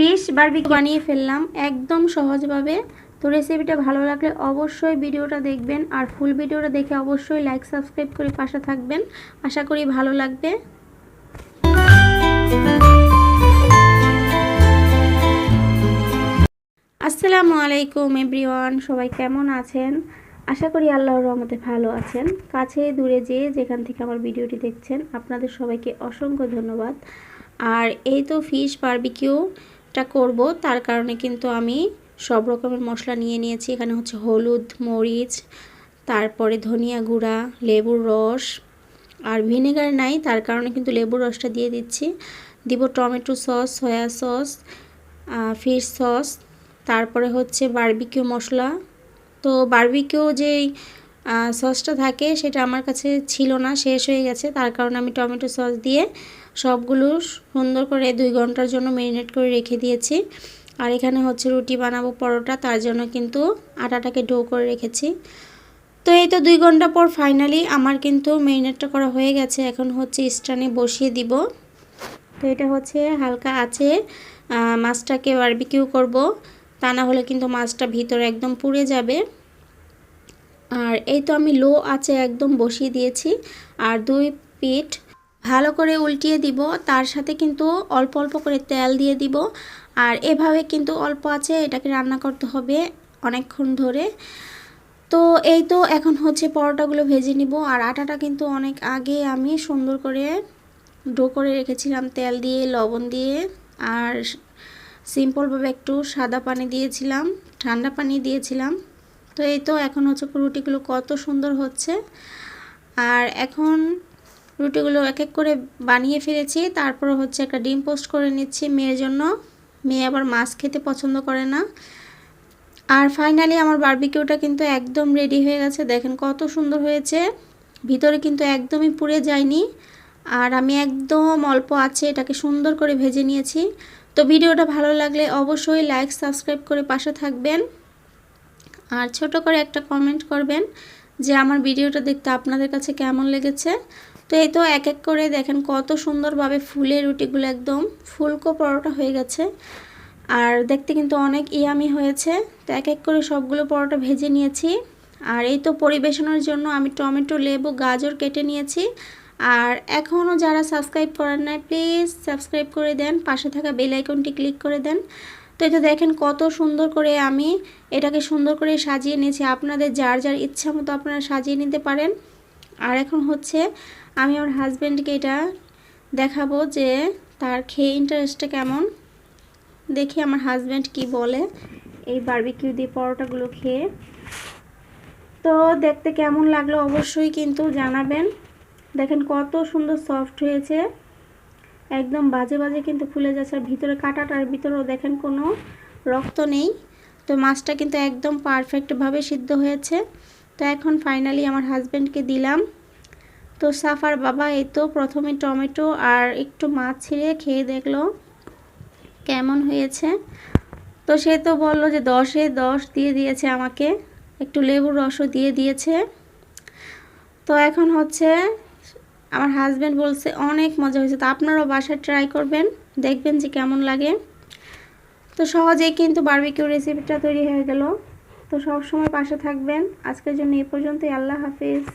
Fish barbecue বানিয়ে ফেললাম। একদম সহজভাবে। তো রেসিপিটা ভালো লাগলে অবশ্যই ভিডিওটা দেখবেন। আর ফুল ভিডিওটা দেখে অবশ্যই লাইক সাবস্ক্রাইব করে পাশে থাকবেন। আশা করি ভালো লাগবে। আসসালামু আলাইকুম এভরিওয়ান সবাই কেমন আছেন? আশা করি আল্লাহর রহমতে ভালো আছেন। কাছে দূরে যে যেখান থেকে আমার ভিডিওটি দেখছেন, আপনাদের সবাইকে অসংখ্য ধন্যবাদ। আর এই তো ফিশ বারবিকিউটা করব। তার কারণে কিন্তু আমি সব রকমের মশলা নিয়ে নিয়েছি। এখানে হচ্ছে হলুদ, মরিচ, তারপরে ধনিয়া গুঁড়া, লেবুর রস। আর ভিনেগার নাই, তার কারণে কিন্তু লেবুর রসটা দিয়ে দিচ্ছি। দিব tomato sauce, soya sauce fish sauce. তারপরে হচ্ছে বারবিকিউ মশলা। তো বারবিকিউ যেই সসটা থাকে, সেটা আমার কাছে ছিল না, শেষ হয়ে গেছে। তার কারণে আমি টমেটো সস দিয়ে সবগুলো সুন্দর করে দুই ঘণ্টার জন্য ম্যারিনেট করে রেখে দিয়েছি। আর এখানে হচ্ছে রুটি বানাবো পরোটা, তার জন্য কিন্তু আটাটাকে ডো করে রেখেছি। তো এই তো দুই ঘণ্টা পর ফাইনালি আমার কিন্তু ম্যারিনেটটা করা হয়ে গেছে। এখন হচ্ছে স্টানে বসিয়ে দিব। তো এটা হচ্ছে হালকা আছে। মাছটাকে বারবিকিউ করব। তা না হলে কিন্তু মাছটা ভিতরে একদম পুড়ে যাবে। আর এই তো আমি লো আছে একদম বসিয়ে দিয়েছি। আর দুই পিঠ ভালো করে উল্টিয়ে দিব, তার সাথে কিন্তু অল্প অল্প করে তেল দিয়ে দিব। আর এভাবে কিন্তু অল্প আছে, এটাকে রান্না করতে হবে অনেকক্ষণ ধরে। তো এই তো এখন হচ্ছে পরোটাগুলো ভেজে নিব। আর আটাটা কিন্তু অনেক আগে আমি সুন্দর করে ডো করে রেখেছিলাম, তেল দিয়ে, লবণ দিয়ে। আর সিম্পলভাবে একটু সাদা পানি দিয়েছিলাম, ঠান্ডা পানি দিয়েছিলাম। তো এই তো এখন হচ্ছে রুটিগুলো কত সুন্দর হচ্ছে। আর এখন রুটিগুলো এক এক করে বানিয়ে ফেলেছি। তারপর হচ্ছে একটা ডিম পোস্ট করে নিচ্ছি মেয়ের জন্য। মেয়ে আবার মাছ খেতে পছন্দ করে না। আর ফাইনালি আমার বারবিকিউটা কিন্তু একদম রেডি হয়ে গেছে। দেখেন কত সুন্দর হয়েছে। ভিতরে কিন্তু একদমই পুড়ে যায়নি। আর আমি একদম অল্প আছে এটাকে সুন্দর করে ভেজে নিয়েছি। তো ভিডিওটা ভালো লাগলে অবশ্যই লাইক সাবস্ক্রাইব করে পাশে থাকবেন। আর ছোট করে একটা কমেন্ট করবেন যে আমার ভিডিওটা দেখতে আপনাদের কাছে কেমন লেগেছে। তো এই তো এক এক করে দেখেন কত সুন্দরভাবে ফুলের রুটিগুলো একদম ফুলকো পরোটা হয়ে গেছে। আর দেখতে কিন্তু অনেক ইয়ামি হয়েছে। তো এক এক করে সবগুলো পরোটা ভেজে নিয়েছি। আর এই তো পরিবেশনের জন্য আমি টমেটো, লেবু, গাজর কেটে নিয়েছি। আর এখনও যারা সাবস্ক্রাইব করেন নাই, প্লিজ সাবস্ক্রাইব করে দেন। পাশে থাকা বেল আইকনটি ক্লিক করে দেন। তো এটা দেখেন কত সুন্দর করে আমি এটাকে সুন্দর করে সাজিয়ে নিয়েছি। আপনাদের যার যার ইচ্ছা মতো আপনারা সাজিয়ে নিতে পারেন। আর এখন হচ্ছে আমি আমার হাজব্যান্ডকে এটা দেখাবো যে তার খেয়ে ইন্টারেস্টটা কেমন। দেখি আমার হাজব্যান্ড কি বলে এই বার্বিকিউ দিয়ে পরোটাগুলো খেয়ে। তো দেখতে কেমন লাগল অবশ্যই কিন্তু জানাবেন। দেখেন কত সুন্দর সফট হয়েছে। একদম বাজে বাজে কিন্তু ফুলে যাচ্ছে আর ভিতরে কাটাটার ভিতরেও দেখেন কোনো রক্ত নেই। তো মাছটা কিন্তু একদম পারফেক্টভাবে সিদ্ধ হয়েছে। তো এখন ফাইনালি আমার হাজব্যান্ডকে দিলাম। তো সাফার বাবা, এই তো প্রথমে টমেটো আর একটু মাছ ছিঁড়ে খেয়ে দেখল কেমন হয়েছে। তো সে তো বলল যে দশে দশ দিয়ে দিয়েছে আমাকে, একটু লেবুর রসও দিয়ে দিয়েছে। তো এখন হচ্ছে আমার হাজব্যান্ড বলছে, অনেক মজা হয়েছে, তো আপনারাও বাসায় ট্রাই করবেন, দেখবেন যে কেমন লাগে। তো সহজেই কিন্তু বার্বিকিউ রেসিপিটা তৈরি হয়ে গেল। তো সবসময় পাশে থাকবেন। আজকের জন্য এ পর্যন্তই। আল্লাহ হাফিজ।